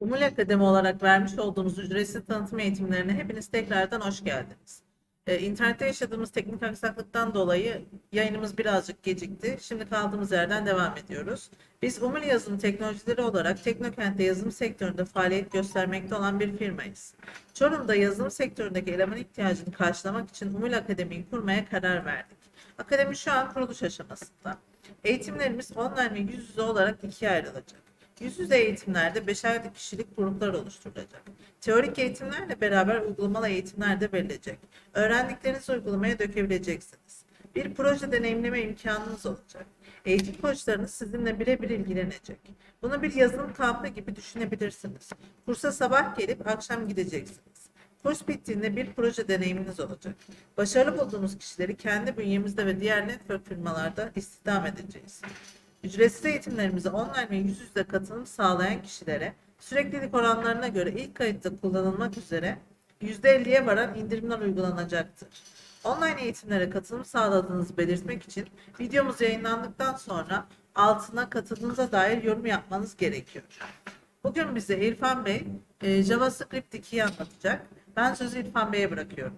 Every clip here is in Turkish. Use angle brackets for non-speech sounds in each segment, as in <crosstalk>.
Umul Akademi olarak vermiş olduğumuz ücretsiz tanıtım eğitimlerine hepiniz tekrardan hoş geldiniz. Ee, internette yaşadığımız teknik aksaklıktan dolayı yayınımız birazcık gecikti. Şimdi kaldığımız yerden devam ediyoruz. Biz Umul Yazılım Teknolojileri olarak Teknokent'te yazılım sektöründe faaliyet göstermekte olan bir firmayız. Çorum'da yazılım sektöründeki eleman ihtiyacını karşılamak için Umul Akademi'yi kurmaya karar verdik. Akademi şu an kuruluş aşamasında. Eğitimlerimiz online ve yüz yüze olarak ikiye ayrılacak. Yüz yüze eğitimlerde beşer kişilik gruplar oluşturulacak. Teorik eğitimlerle beraber uygulamalı eğitimler de verilecek. Öğrendiklerinizi uygulamaya dökebileceksiniz. Bir proje deneyimleme imkanınız olacak. Eğitim koçlarınız sizinle birebir ilgilenecek. Bunu bir yazılım kampı gibi düşünebilirsiniz. Kursa sabah gelip akşam gideceksiniz. Kurs bittiğinde bir proje deneyiminiz olacak. Başarılı bulduğumuz kişileri kendi bünyemizde ve diğer network firmalarda istihdam edeceğiz. Ücretsiz eğitimlerimize online ve yüz yüze katılım sağlayan kişilere süreklilik oranlarına göre ilk kayıtta kullanılmak üzere %50'ye varan indirimler uygulanacaktır. Online eğitimlere katılım sağladığınızı belirtmek için videomuz yayınlandıktan sonra altına katıldığınıza dair yorum yapmanız gerekiyor. Bugün bize İrfan Bey e, JavaScript 2'yi anlatacak. Ben sözü İrfan Bey'e bırakıyorum.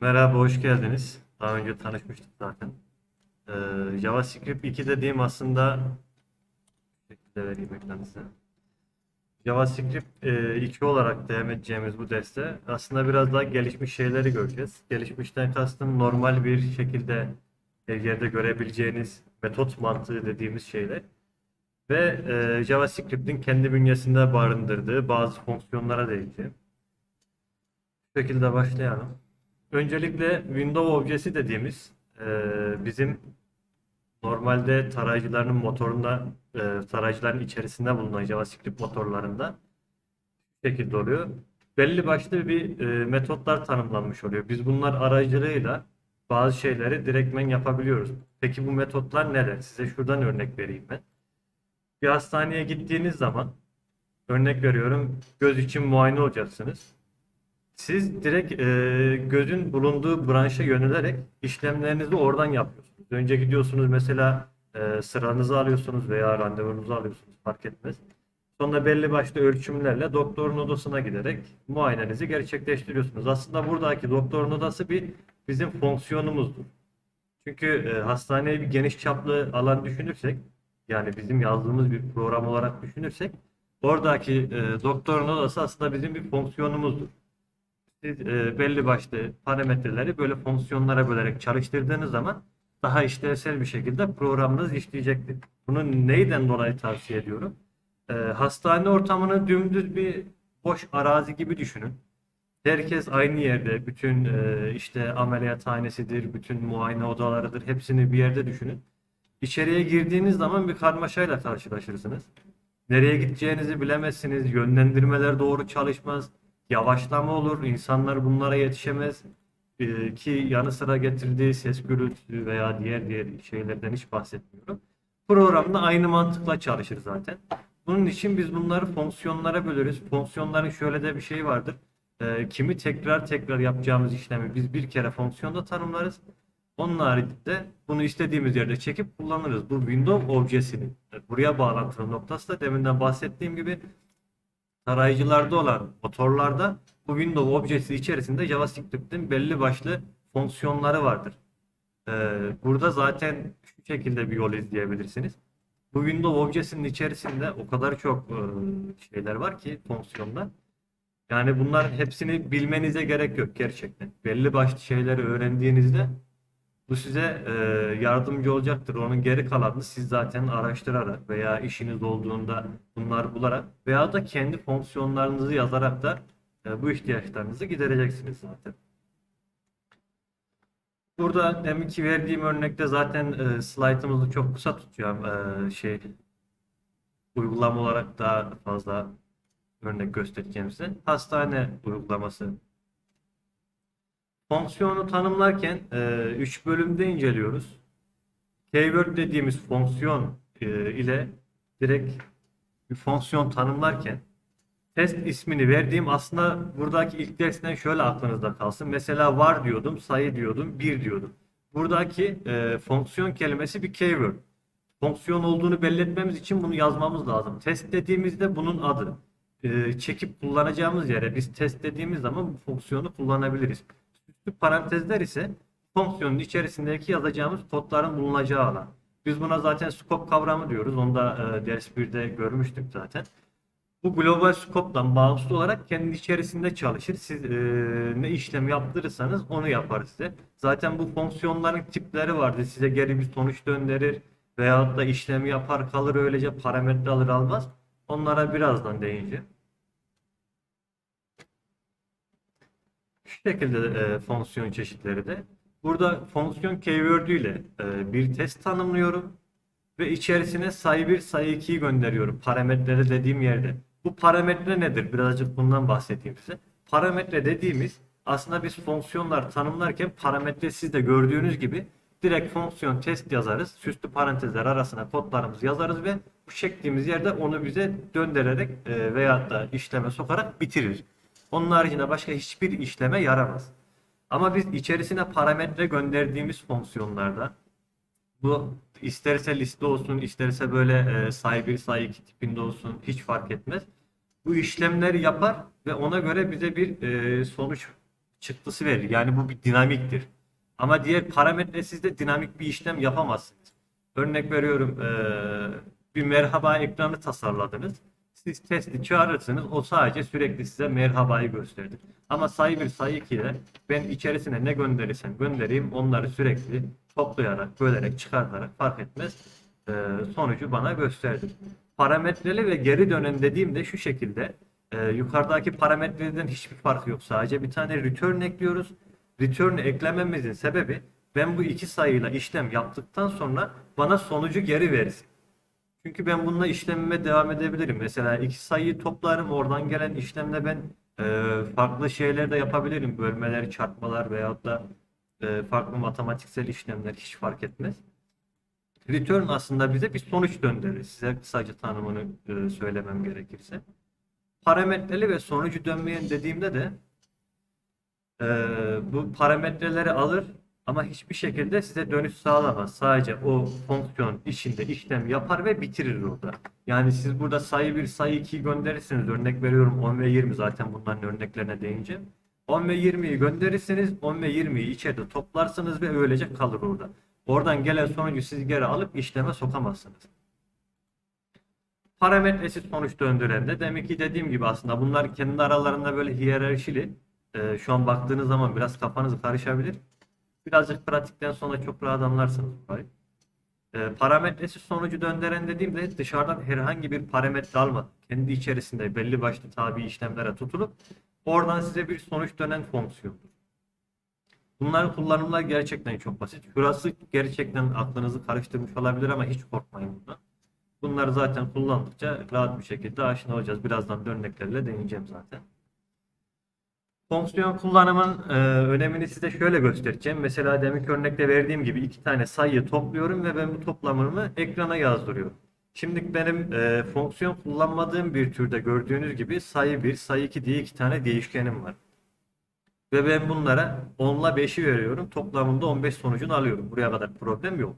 Merhaba, hoş geldiniz. Daha önce tanışmıştık zaten. Ee, JavaScript 2 dediğim aslında şekilde vereyim ekranı size. JavaScript e, 2 olarak devam edeceğimiz bu derste aslında biraz daha gelişmiş şeyleri göreceğiz. Gelişmişten kastım normal bir şekilde yerde görebileceğiniz metot mantığı dediğimiz şeyler. Ve e, JavaScript'in kendi bünyesinde barındırdığı bazı fonksiyonlara değineceğim. Bu şekilde başlayalım. Öncelikle window objesi dediğimiz e, bizim normalde tarayıcıların motorunda e, tarayıcıların içerisinde bulunan JavaScript motorlarında bu şekilde oluyor. Belli başlı bir e, metotlar tanımlanmış oluyor. Biz bunlar aracılığıyla bazı şeyleri direktmen yapabiliyoruz. Peki bu metotlar neler? Size şuradan örnek vereyim ben. Bir hastaneye gittiğiniz zaman örnek veriyorum göz için muayene olacaksınız. Siz direkt e, gözün bulunduğu branşa yönelerek işlemlerinizi oradan yapıyorsunuz. Önce gidiyorsunuz mesela e, sıranızı alıyorsunuz veya randevunuzu alıyorsunuz fark etmez. Sonra belli başlı ölçümlerle doktorun odasına giderek muayenenizi gerçekleştiriyorsunuz. Aslında buradaki doktorun odası bir bizim fonksiyonumuzdur. Çünkü e, hastaneyi bir geniş çaplı alan düşünürsek yani bizim yazdığımız bir program olarak düşünürsek oradaki e, doktorun odası aslında bizim bir fonksiyonumuzdur siz e, belli başlı parametreleri böyle fonksiyonlara bölerek çalıştırdığınız zaman daha işlevsel bir şekilde programınız işleyecektir. Bunu neyden dolayı tavsiye ediyorum? E, hastane ortamını dümdüz bir boş arazi gibi düşünün. Herkes aynı yerde, bütün e, işte ameliyathanesidir, bütün muayene odalarıdır, hepsini bir yerde düşünün. İçeriye girdiğiniz zaman bir karmaşayla karşılaşırsınız. Nereye gideceğinizi bilemezsiniz, yönlendirmeler doğru çalışmaz yavaşlama olur. İnsanlar bunlara yetişemez. Ee, ki yanı sıra getirdiği ses gürültüsü veya diğer diğer şeylerden hiç bahsetmiyorum. Programda aynı mantıkla çalışır zaten. Bunun için biz bunları fonksiyonlara bölürüz. Fonksiyonların şöyle de bir şey vardır. Ee, kimi tekrar tekrar yapacağımız işlemi biz bir kere fonksiyonda tanımlarız. Onun haricinde bunu istediğimiz yerde çekip kullanırız. Bu window objesinin buraya bağlantılı noktası da deminden bahsettiğim gibi tarayıcılarda olan motorlarda bu window objesi içerisinde JavaScript'in belli başlı fonksiyonları vardır. Ee, burada zaten şu şekilde bir yol izleyebilirsiniz. Bu window objesinin içerisinde o kadar çok e, şeyler var ki fonksiyonlar. Yani bunların hepsini bilmenize gerek yok gerçekten. Belli başlı şeyleri öğrendiğinizde bu size e, yardımcı olacaktır. Onun geri kalanını siz zaten araştırarak veya işiniz olduğunda bunlar bularak veya da kendi fonksiyonlarınızı yazarak da e, bu ihtiyaçlarınızı gidereceksiniz zaten. Burada deminki verdiğim örnekte zaten e, slaytımızı çok kısa tutuyorum. E, şey uygulama olarak daha fazla örnek göstereceğim size. Hastane uygulaması Fonksiyonu tanımlarken 3 e, bölümde inceliyoruz. Keyword dediğimiz fonksiyon e, ile direkt bir fonksiyon tanımlarken test ismini verdiğim aslında buradaki ilk dersten şöyle aklınızda kalsın. Mesela var diyordum, sayı diyordum, bir diyordum. Buradaki e, fonksiyon kelimesi bir keyword. fonksiyon olduğunu belli etmemiz için bunu yazmamız lazım. Test dediğimizde bunun adı. Ee, çekip kullanacağımız yere biz test dediğimiz zaman bu fonksiyonu kullanabiliriz. Süslü parantezler ise fonksiyonun içerisindeki yazacağımız kodların bulunacağı alan. Biz buna zaten scope kavramı diyoruz. Onu da e, ders 1'de görmüştük zaten. Bu global scope'dan bağımsız olarak kendi içerisinde çalışır. Siz e, ne işlem yaptırırsanız onu yapar size. Zaten bu fonksiyonların tipleri vardı. Size geri bir sonuç gönderir veyahut da işlemi yapar kalır öylece parametre alır almaz. Onlara birazdan değineceğim. Şu şekilde e, fonksiyon çeşitleri de. Burada fonksiyon keyword'ü ile e, bir test tanımlıyorum ve içerisine sayı 1 sayı 2'yi gönderiyorum parametrede dediğim yerde. Bu parametre nedir? Birazcık bundan bahsedeyim size. Parametre dediğimiz aslında biz fonksiyonlar tanımlarken parametre siz de gördüğünüz gibi direkt fonksiyon test yazarız. Süslü parantezler arasına kodlarımızı yazarız ve bu çektiğimiz yerde onu bize döndürerek e, veyahut da işleme sokarak bitirir. Onun haricinde başka hiçbir işleme yaramaz. Ama biz içerisine parametre gönderdiğimiz fonksiyonlarda bu isterse liste olsun, isterse böyle e, sayı 1, sayı 2 tipinde olsun hiç fark etmez. Bu işlemleri yapar ve ona göre bize bir e, sonuç çıktısı verir. Yani bu bir dinamiktir. Ama diğer parametresiz de dinamik bir işlem yapamazsınız. Örnek veriyorum e, bir merhaba ekranı tasarladınız. Siz testi çağırırsınız. O sadece sürekli size merhabayı gösterir. Ama sayı 1, sayı 2 ile ben içerisine ne gönderirsem göndereyim onları sürekli toplayarak, bölerek, çıkartarak fark etmez e, sonucu bana gösterdi. Parametreli ve geri dönen dediğimde şu şekilde e, yukarıdaki parametreden hiçbir farkı yok. Sadece bir tane return ekliyoruz. Return'ü eklememizin sebebi ben bu iki sayıyla işlem yaptıktan sonra bana sonucu geri versin. Çünkü ben bununla işlemime devam edebilirim. Mesela iki sayıyı toplarım. Oradan gelen işlemle ben e, farklı şeyler de yapabilirim. Bölmeler, çarpmalar veyahut da e, farklı matematiksel işlemler hiç fark etmez. Return aslında bize bir sonuç döndürür. Size kısaca tanımını e, söylemem gerekirse. Parametreli ve sonucu dönmeyen dediğimde de e, bu parametreleri alır ama hiçbir şekilde size dönüş sağlamaz. Sadece o fonksiyon içinde işlem yapar ve bitirir orada. Yani siz burada sayı 1, sayı 2'yi gönderirsiniz. Örnek veriyorum 10 ve 20 zaten bunların örneklerine değineceğim. 10 ve 20'yi gönderirsiniz. 10 ve 20'yi içeride toplarsınız ve öylece kalır orada. Oradan gelen sonucu siz geri alıp işleme sokamazsınız. Parametresiz sonuç döndüren de demek ki dediğim gibi aslında bunlar kendi aralarında böyle hiyerarşili. Ee, şu an baktığınız zaman biraz kafanız karışabilir. Birazcık pratikten sonra çok rahat anlarsınız burayı. Ee, parametresiz sonucu döndüren dediğimde dışarıdan herhangi bir parametre almadan kendi içerisinde belli başlı tabi işlemlere tutulup oradan size bir sonuç dönen fonksiyondur. Bunların kullanımları gerçekten çok basit. Şurası gerçekten aklınızı karıştırmış olabilir ama hiç korkmayın bundan. Bunları zaten kullandıkça rahat bir şekilde aşina olacağız. Birazdan da örneklerle deneyeceğim zaten. Fonksiyon kullanımın e, önemini size şöyle göstereceğim. Mesela deminki örnekte verdiğim gibi iki tane sayıyı topluyorum ve ben bu toplamımı ekrana yazdırıyorum. Şimdi benim e, fonksiyon kullanmadığım bir türde gördüğünüz gibi sayı 1, sayı 2 diye iki tane değişkenim var. Ve ben bunlara 10 ile 5'i veriyorum. Toplamında 15 sonucunu alıyorum. Buraya kadar problem yok.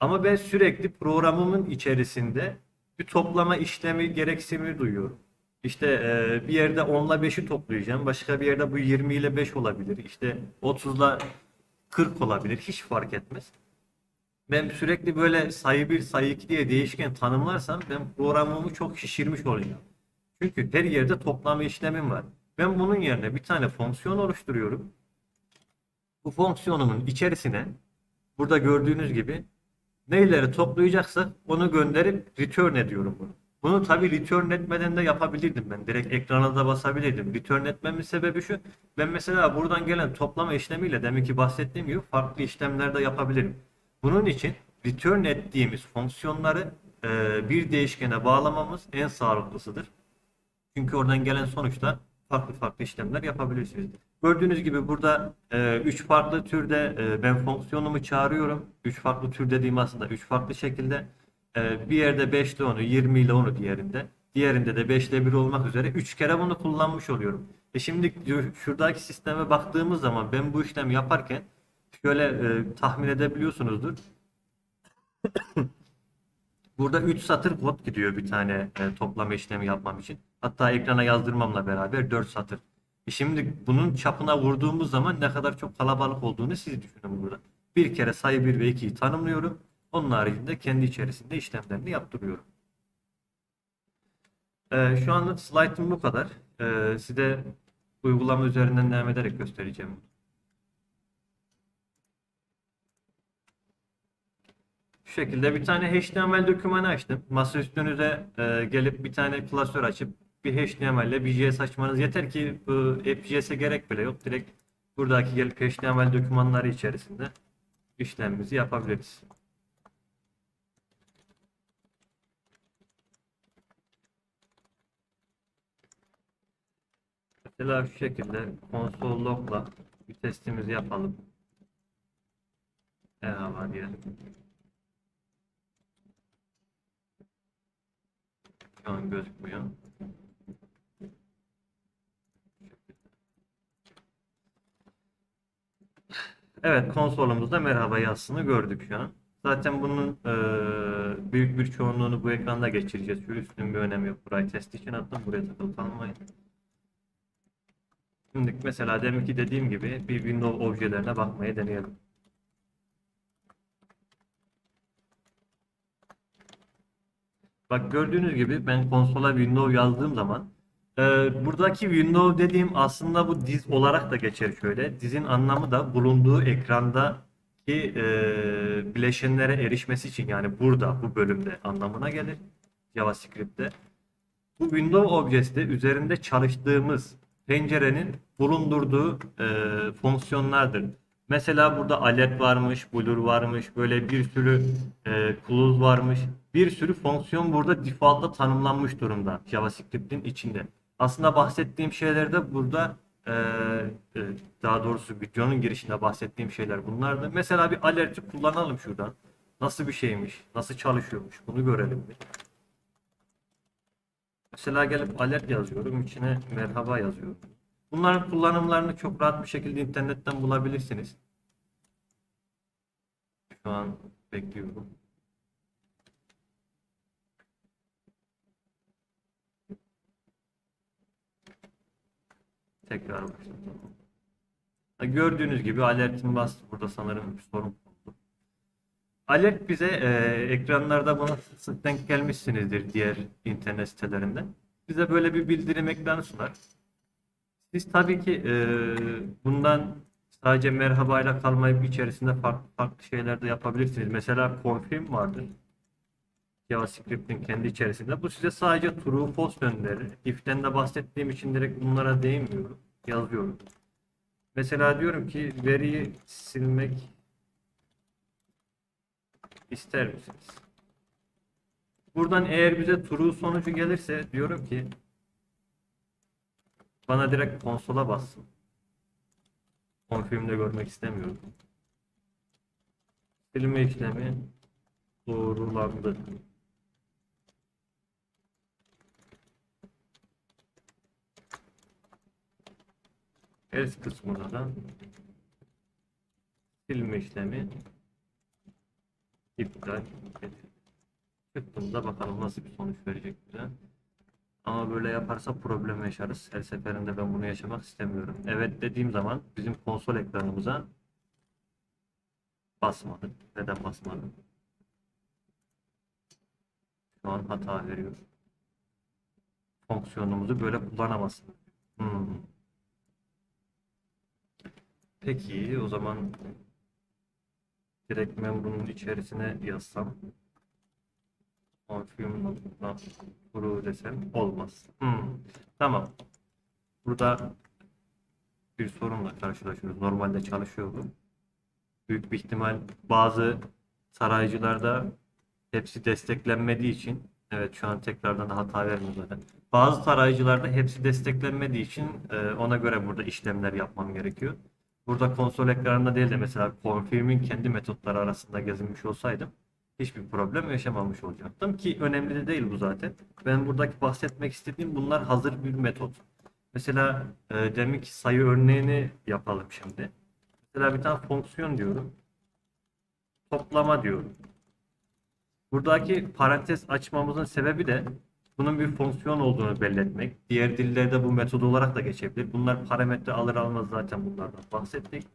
Ama ben sürekli programımın içerisinde bir toplama işlemi gereksinimi duyuyorum. İşte e, bir yerde 10 ile 5'i toplayacağım. Başka bir yerde bu 20 ile 5 olabilir. İşte 30 ile 40 olabilir. Hiç fark etmez. Ben sürekli böyle sayı 1, sayı 2 diye değişken tanımlarsam ben programımı çok şişirmiş olacağım. Çünkü her yerde toplama işlemim var. Ben bunun yerine bir tane fonksiyon oluşturuyorum. Bu fonksiyonumun içerisine burada gördüğünüz gibi neyleri toplayacaksak onu gönderip return ediyorum bunu. Bunu tabii return etmeden de yapabilirdim ben. Direkt ekrana da basabilirdim. Return etmemin sebebi şu. Ben mesela buradan gelen toplama işlemiyle deminki bahsettiğim gibi farklı işlemler de yapabilirim. Bunun için return ettiğimiz fonksiyonları e, bir değişkene bağlamamız en sağlıklısıdır. Çünkü oradan gelen sonuçta farklı farklı işlemler yapabilirsiniz. Gördüğünüz gibi burada 3 farklı türde e, ben fonksiyonumu çağırıyorum. 3 farklı tür dediğim aslında 3 farklı şekilde. E, bir yerde 5 ile 10'u, 20 ile 10'u diğerinde. Diğerinde de 5 ile 1 olmak üzere 3 kere bunu kullanmış oluyorum. E şimdi şuradaki sisteme baktığımız zaman ben bu işlemi yaparken şöyle e, tahmin edebiliyorsunuzdur. <coughs> Burada 3 satır kod gidiyor bir tane e, toplama işlemi yapmam için. Hatta ekrana yazdırmamla beraber 4 satır. E şimdi bunun çapına vurduğumuz zaman ne kadar çok kalabalık olduğunu siz düşünün burada. Bir kere sayı 1 ve 2'yi tanımlıyorum. Onun haricinde kendi içerisinde işlemlerini yaptırıyorum. E, şu anlık slaytım bu kadar. E, size uygulama üzerinden devam ederek göstereceğim. Şu şekilde bir tane HTML dokümanı açtım. Masa e, gelip bir tane klasör açıp bir HTML ile bir JS açmanız yeter ki bu AppJS'e gerek bile yok. Direkt buradaki gelip HTML dokümanları içerisinde işlemimizi yapabiliriz. Mesela şu şekilde console log'la bir testimizi yapalım. Merhaba diyelim. Şu an gözükmüyor. Evet konsolumuzda merhaba yazısını gördük şu an. Zaten bunun eee, büyük bir çoğunluğunu bu ekranda geçireceğiz. Şu üstün bir önemi yok. Burayı test için attım. Buraya takılı kalmayın. Şimdi mesela deminki dediğim gibi bir window objelerine bakmaya deneyelim. Bak gördüğünüz gibi ben konsola window yazdığım zaman e, buradaki window dediğim aslında bu diz olarak da geçer şöyle. Dizin anlamı da bulunduğu ekrandaki e, bileşenlere erişmesi için yani burada bu bölümde anlamına gelir JavaScript'te. Bu window objesi de üzerinde çalıştığımız pencerenin bulundurduğu e, fonksiyonlardır. Mesela burada alert varmış, blur varmış, böyle bir sürü e, clause varmış. Bir sürü fonksiyon burada default'ta tanımlanmış durumda JavaScript'in içinde. Aslında bahsettiğim şeyler de burada e, e, daha doğrusu videonun girişinde bahsettiğim şeyler bunlardı. Mesela bir alert'i kullanalım şuradan. Nasıl bir şeymiş, nasıl çalışıyormuş bunu görelim bir. Mesela gelip alert yazıyorum, içine merhaba yazıyorum. Bunların kullanımlarını çok rahat bir şekilde internetten bulabilirsiniz. Şu an bekliyorum. Tekrar başlatalım. Gördüğünüz gibi alertin bastı. Burada sanırım bir sorun. Alert bize e, ekranlarda buna sık denk gelmişsinizdir diğer internet sitelerinde. Bize böyle bir bildirim ekranı sunar. Siz tabii ki e, bundan sadece merhabayla kalmayıp içerisinde farklı farklı şeyler de yapabilirsiniz. Mesela confirm vardır. JavaScript'in kendi içerisinde. Bu size sadece true false gönderir. If'ten de bahsettiğim için direkt bunlara değinmiyorum. Yazıyorum. Mesela diyorum ki veriyi silmek ister misiniz? Buradan eğer bize true sonucu gelirse diyorum ki bana direkt konsola bassın. Confirm'de görmek istemiyorum. Silme işlemi doğrulandı. Else kısmına da silme işlemi iptal edildi. Çıktığımda bakalım nasıl bir sonuç verecek bize. Ama böyle yaparsa problem yaşarız. Her seferinde ben bunu yaşamak istemiyorum. Evet dediğim zaman bizim konsol ekranımıza basmadı. Neden basmadı? Şu an hata veriyor. Fonksiyonumuzu böyle kullanamazsın. Hmm. Peki o zaman direkt ben bunun içerisine yazsam confirm'la true desem olmaz. Hmm. Tamam. Burada bir sorunla karşılaşıyoruz. Normalde çalışıyor bu. Büyük bir ihtimal bazı tarayıcılarda hepsi desteklenmediği için evet şu an tekrardan hata vermiyor zaten. Bazı tarayıcılarda hepsi desteklenmediği için e, ona göre burada işlemler yapmam gerekiyor. Burada konsol ekranında değil de mesela confirm'in kendi metotları arasında gezinmiş olsaydım hiçbir problem yaşamamış olacaktım ki önemli de değil bu zaten. Ben buradaki bahsetmek istediğim bunlar hazır bir metot. Mesela e, deminki sayı örneğini yapalım şimdi. Mesela bir tane fonksiyon diyorum. Toplama diyorum. Buradaki parantez açmamızın sebebi de bunun bir fonksiyon olduğunu belli etmek. Diğer dillerde bu metod olarak da geçebilir. Bunlar parametre alır almaz zaten bunlardan bahsettik.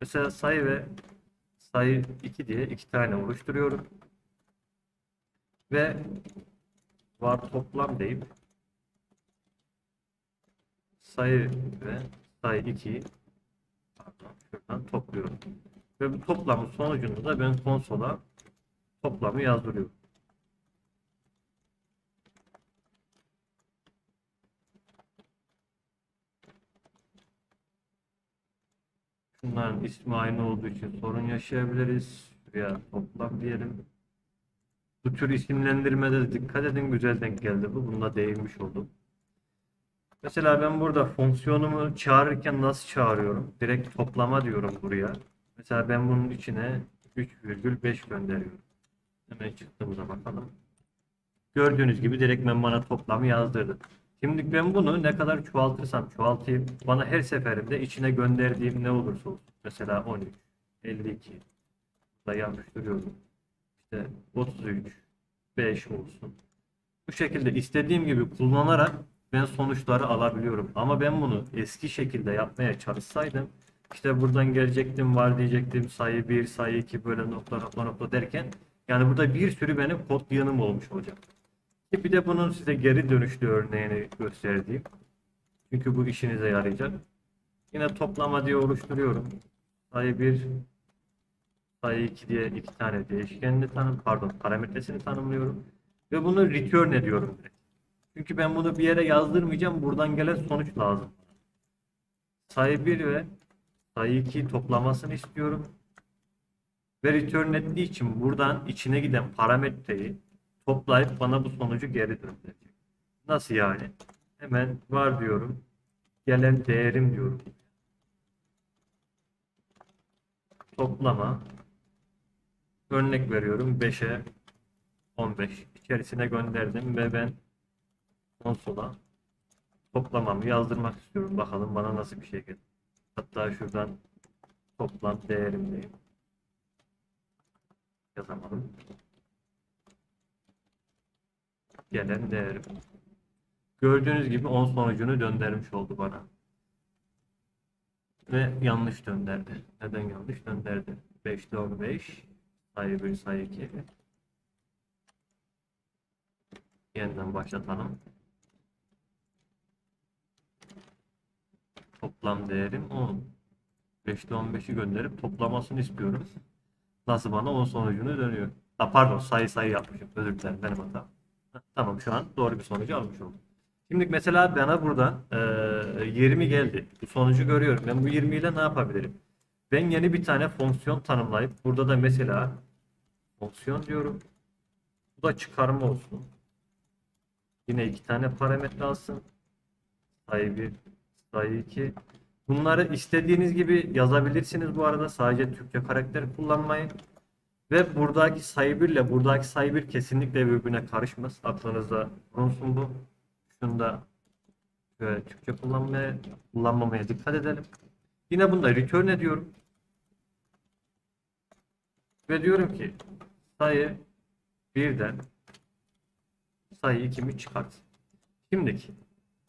Mesela sayı ve sayı 2 diye iki tane oluşturuyorum. Ve var toplam deyip sayı ve sayı 2'yi pardon, şuradan topluyorum. Ve bu toplamın sonucunda da ben konsola toplamı yazdırıyorum. Şunların ismi aynı olduğu için sorun yaşayabiliriz. Şuraya toplam diyelim. Bu tür isimlendirmede de dikkat edin. Güzel denk geldi bu. Bununla değinmiş oldum. Mesela ben burada fonksiyonumu çağırırken nasıl çağırıyorum? Direkt toplama diyorum buraya. Mesela ben bunun içine 3,5 gönderiyorum. Hemen çıktığımıza bakalım. Gördüğünüz gibi direkt ben bana toplamı yazdırdı. Şimdi ben bunu ne kadar çoğaltırsam çoğaltayım bana her seferinde içine gönderdiğim ne olursa olsun. Mesela 13, 52 da yapıştırıyorum. İşte 33, 5 olsun. Bu şekilde istediğim gibi kullanarak ben sonuçları alabiliyorum. Ama ben bunu eski şekilde yapmaya çalışsaydım işte buradan gelecektim var diyecektim sayı 1, sayı 2 böyle nokta nokta nokta derken yani burada bir sürü benim kod yığınım olmuş olacak. Bir de bunun size geri dönüşlü örneğini gösterdiğim. Çünkü bu işinize yarayacak. Yine toplama diye oluşturuyorum. Sayı 1, sayı 2 diye iki tane değişkenini tanım, pardon parametresini tanımlıyorum. Ve bunu return ediyorum. Çünkü ben bunu bir yere yazdırmayacağım. Buradan gelen sonuç lazım. Sayı 1 ve sayı 2 toplamasını istiyorum. Ve return ettiği için buradan içine giden parametreyi toplayıp bana bu sonucu geri döndürecek. Nasıl yani? Hemen var diyorum. Gelen değerim diyorum. Toplama. Örnek veriyorum 5'e 15 içerisine gönderdim ve ben konsola toplamamı yazdırmak istiyorum. Bakalım bana nasıl bir şey gelir. Hatta şuradan toplam değerim diyeyim. Yazamadım. Gelen değerim. Gördüğünüz gibi 10 sonucunu döndürmüş oldu bana. Ve yanlış döndürdü. Neden yanlış döndürdü? 5'te 15 sayı 1 sayı 2 Yeniden başlatalım. Toplam değerim 10. 5'te 15'i gönderip toplamasını istiyorum. Nasıl bana 10 sonucunu dönüyor. Ha, pardon sayı sayı yapmışım. Özür dilerim benim hatam. Tamam şu an doğru bir sonucu almış oldum. Şimdi mesela bana buradan eee 20 geldi. Bu sonucu görüyorum. Ben bu 20 ile ne yapabilirim? Ben yeni bir tane fonksiyon tanımlayıp burada da mesela fonksiyon diyorum. Bu da çıkarma olsun. Yine iki tane parametre alsın. Sayı 1, sayı 2. Bunları istediğiniz gibi yazabilirsiniz bu arada. Sadece Türkçe karakter kullanmayın. Ve buradaki sayı 1 ile buradaki sayı 1 kesinlikle birbirine karışmaz. Aklınızda bulunsun bu. Şunu da şöyle Türkçe kullanmaya, kullanmamaya dikkat edelim. Yine bunda return ediyorum. Ve diyorum ki sayı 1'den sayı 2'mi çıkart. Şimdiki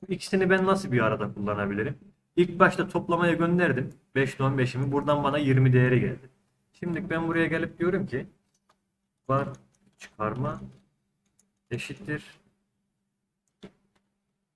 bu ikisini ben nasıl bir arada kullanabilirim? İlk başta toplamaya gönderdim. 5 ile 15'imi. Buradan bana 20 değeri geldi. Şimdi ben buraya gelip diyorum ki var çıkarma eşittir